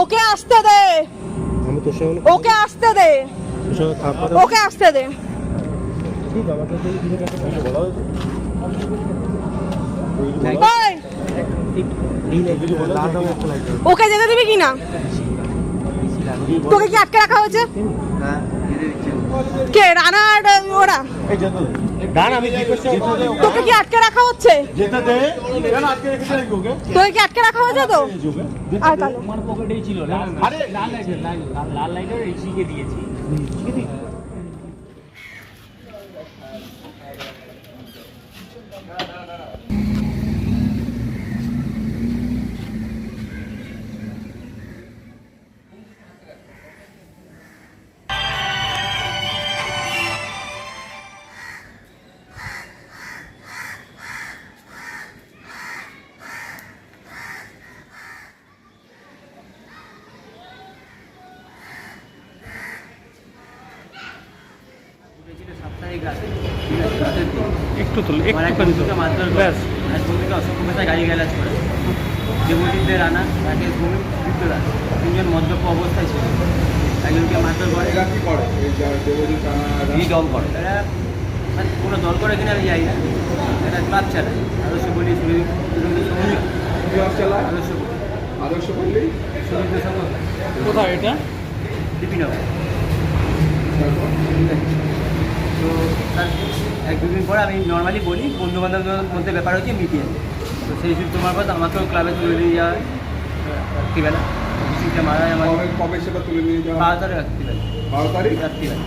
ওকে আসতে দে। ওকে আসতে দে। ওকে আসতে দে? ওকে যেতে দিবি কিনা তোকে কি আটকে রাখা হয়েছে কে রানা আর ওরা? তোকে কি আটকে রাখা হচ্ছে? তোকে কি আটকে রাখা হয়েছে তো? আর একটু তুল একটু ব্যাস। গাড়ি গ্যালাজ করে। দেবজিৎদের রানা রাকেশ ভূমি বিদ্যুরাজ তিনজন মদ্যপ অবস্থায় ছিল। একজনকে মারধর করে। কি করে? এই যা রানা? দল করে? এরা মানে কোনো দল করে কিনা আমি যাই না। এটা ক্লাব চালায়। আদর্শ চালায়? আদর্শ আদর্শ বললি সুনীল সঙ্গ কোথায় এটা? তো তার এক দুদিন পরে আমি নর্মালি বলি বন্ধু বান্ধবদের মধ্যে ব্যাপার হচ্ছে মিটিয়ে। তো সেই সূত্র মারফত আমাকেও ক্লাবে তুলে নিয়ে যাওয়া হয় রাত্রিবেলা। সিটটা মারা হয় আমার কবে সেটা তুলে নিয়ে যাওয়া বারো তারিখ রাত্রিবেলা। বারো তারিখ? রাত্রিবেলা।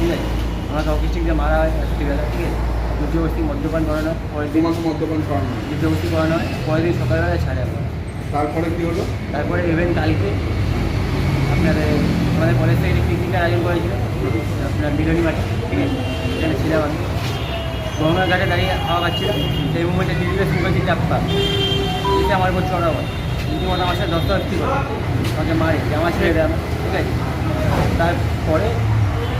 ঠিক আছে? আমাকে অফিস থেকে মারা হয় রাত্রিবেলা ঠিক আছে? বুদ্ধিবস্তি মদ্যপান করানো পরের দিন মদ্যপান করানো হয়। বুদ্ধিবস্তি করানো হয় পরের দিন সকালবেলা ছাড়ে আমার তারপরে কি হলো? তারপরে ইভেন্ট কালকে আমাদের কলেজ থেকে একটি পিকনিকের আয়োজন করেছিল। আপনার মিলনী মাঠে ঠিক আছে? সেখানে ছিলাম আমি। গঙ্গার ঘাটে দাঁড়িয়ে হাওয়া খাচ্ছিলাম সেই মুমেন্টে দিদিকে শুরু করেছি চাপ্পা এতে আমার উপর চড়া হয় রীতিমতো আমার সাথে দস্তরস্তি করে আমাকে মারে। আমার ছেড়ে দেয় ঠিক আছে? তারপরে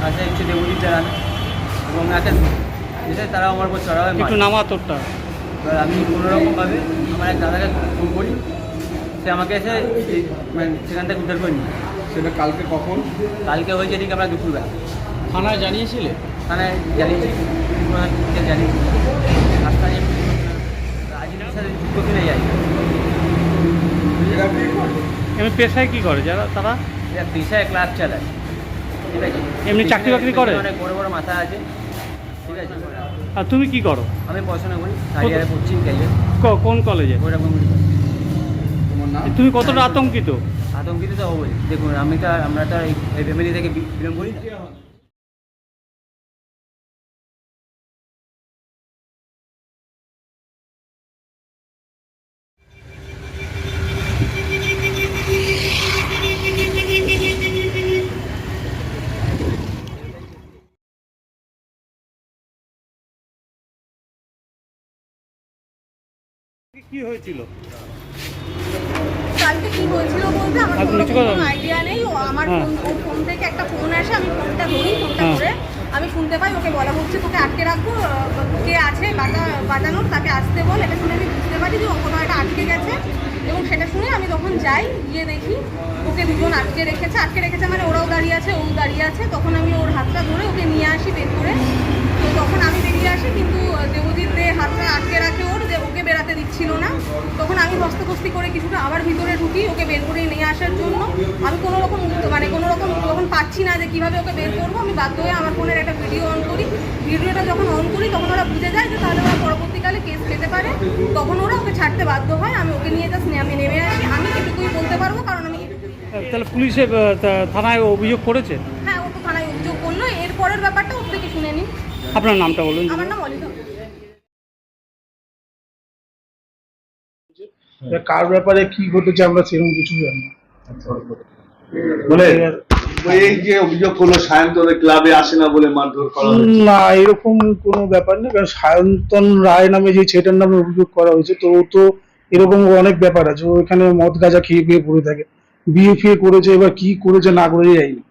আসে হচ্ছে দেবজিৎ রানা এবং নাচের এসে তারাও আমার উপর চড়া হয় একটু নামা তোরটা। এবার আমি কোনোরকমভাবে আমার এক দাদাকে ফোন করি। সে আমাকে এসে মানে সেখান থেকে উদ্ধার করে নিয়ে সেটা কালকে কখন? কালকে হয়েছে ঠিক আমরা দুপুরবেলা। থানায় জানিয়েছিলে? থানায় জানিয়েছি জানিয়েছি। রাস্তায় রাজনীতির সাথে যুক্ত কিনে যাই এমনি পেশায় কি করে যারা তারা? এরা পেশায় ক্লাব চালায়। ঠিক আছে? এমনি চাকরি বাকরি করে? অনেক বড় বড় মাথা আছে। ঠিক আছে? আর তুমি কি করো? আমি পড়াশোনা করি হারিয়ারে পশ্চিম ক্যারিয়ার ক- কোন কলেজে ওইরকম তোমার নাম? তুমি কতটা আতঙ্কিত? আতঙ্কিত তো হবই। দেখুন, আমি তো আমরা তো এই- ফ্যামিলি থেকে বিলং করি কি হয়েছিল? কালকে কি হয়েছিল বলতে? আমার কোনো? আইডিয়া নেই। ও আমার হ্যাঁ। ফোন ফোন থেকে একটা ফোন আসে আমি ফোনটা ধরি ফোনটা হ্যাঁ। ধরে আমি শুনতে পাই ওকে বলা হচ্ছে তোকে আটকে রাখব কে আছে বাজা বাজানোর তাকে আসতে বল। এটা শুনে আমি বুঝতে পারি যে ও কোথাও একটা আটকে গেছে। এবং সেটা শুনে আমি তখন যাই গিয়ে দেখি ওকে দুজন আটকে রেখেছে। আটকে রেখেছে মানে ওরাও দাঁড়িয়ে আছে ও দাঁড়িয়ে আছে। তখন আমি ওর হাতটা ধরে ওকে নিয়ে আসি বের করে তো তখন আমি বেরিয়ে আসি কিন্তু আহ, দেবজিৎ দে হাতটা আটকে রাখে ওর যে ওকে বেরাতে দিচ্ছিল না। তখন আমি হস্তকস্তি করে কিছুটা আবার ভিতরে ঢুকি ওকে বের করে নিয়ে আসার জন্য। আমি কোনো রকম মানে কোনো রকম যখন পাচ্ছি না যে কীভাবে ওকে বের করব। আমি বাধ্য হয়ে আমার ফোনের একটা ভিডিও অন করি। ভিডিওটা যখন অন করি তখন ওরা বুঝে যায় যে তাহলে ওরা পরবর্তীকালে কেস পেতে পারে। তখন ওরা ওকে ছাড়তে বাধ্য হয়। আমি ওকে নিয়ে জাস্ট আমি নেমে আসি। আমি এটুকুই বলতে পারব কারণ আমি তাহলে পুলিশে থানায় অভিযোগ করেছে? হ্যাঁ ও তো থানায় অভিযোগ করল। এর পরের ব্যাপারটা ওর থেকে শুনে নিন। আপনার নামটা বলুন। আমার নাম অলিভা কার ব্যাপারে কি ঘটেছে আমরা সেরকম কিছু জানি না। মানে এই যে অভিযোগ করল সায়ন্তনের ক্লাবে আসে না বলে মারধর করা না এরকম কোনো ব্যাপার নেই কারণ সায়ন্তন রায় নামে যে ছেলেটার নামে অভিযোগ করা হয়েছে তো ও তো এরকম অনেক ব্যাপার আছে ও এখানে মদ গাঁজা খেয়ে খেয়ে পড়ে থাকে। বিয়ে ফিয়ে করেছে এবার কি করেছে না করেছে যাই না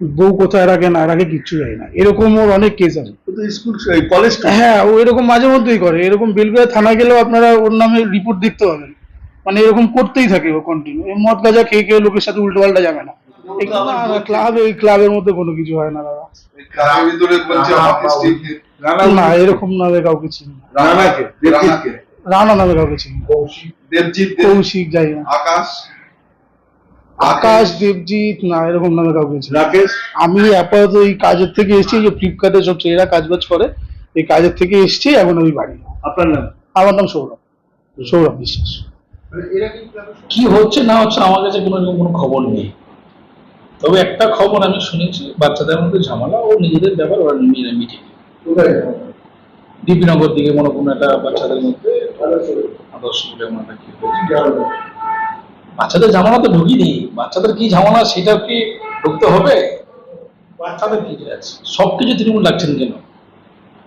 বউ কোথায় রাখে না রাখে কিচ্ছু যায় না এরকম ওর অনেক কেস আছে। ও তো স্কুল কলেজ হ্যাঁ ও এরকম মাঝে মধ্যেই করে এরকম বেলগুড়া থানায় গেলেও আপনারা ওর নামে রিপোর্ট দেখতে পাবেন। মানে এরকম করতেই থাকে ও কন্টিনিউ এই মদ গাঁজা খেয়ে খেয়ে লোকের সাথে উল্টো পাল্টা যাবে না। ক্লাবে ক্লাবের মধ্যে কোনো কিছু হয় না দাদা। না এরকম নামে কাউকে চিনি না। রানাকে? রানাকে? রানা নামে কাউকে চিনি কৌশিক। যাই না। আকাশ? আকাশ দেবজিৎ না এরকম নামে কাউকে চিনি রাকেশ? আমি আপাতত এই কাজের থেকে এসেছি যে ফ্লিপকার্টে সব ছেলেরা কাজ বাজ করে এই কাজের থেকে এসেছি এখন আমি বাড়ি। আপনার নাম? আমার নাম সৌরভ। সৌরভ বিশ্বাস। কি হচ্ছে না হচ্ছে আমার কাছে কোনো রকম কোনো খবর নেই। তবে একটা খবর আমি শুনেছি বাচ্চাদের মধ্যে ঝামেলা ও নিজেদের ব্যাপার ওরা নিজেরা মিটিয়ে দীপনগর দিকে মনে কোনো একটা বাচ্চাদের মধ্যে আদর্শ বলে মনে একটা কি বাচ্চাদের ঝামেলা তো ঢুকিনি। বাচ্চাদের কি ঝামেলা সেটা কি ঢুকতে হবে? বাচ্চাদের কি আছে? সব কিছু তৃণমূল লাগছেন কেন?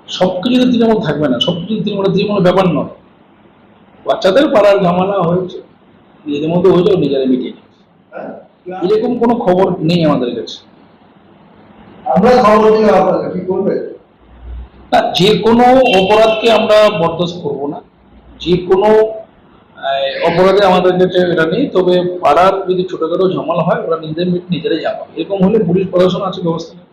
সব কিছুতে তৃণমূল থাকবে না। সব কিছু তৃণমূলের তৃণমূলের ব্যাপার নয়। বাচ্চাদের পাড়ার ঝামেলা হয়েছে। নিজেদের মধ্যে হয়েছে ও নিজেরা মিটিয়ে নিয়েছে এরকম কোনো খবর নেই আমাদের কাছে। আমরা খবর আপনাকে কি করবে না যে কোনো অপরাধকে আমরা বরদাস্ত করব না। যে কোনো অপরাধে আমাদের কাছে এটা নেই। তবে পাড়ার যদি ছোটখাটো ঝামেলা হয় ওরা নিজেদের নিজেরাই যাবে। এরকম হলে পুলিশ প্রশাসন আছে ব্যবস্থা নেবে।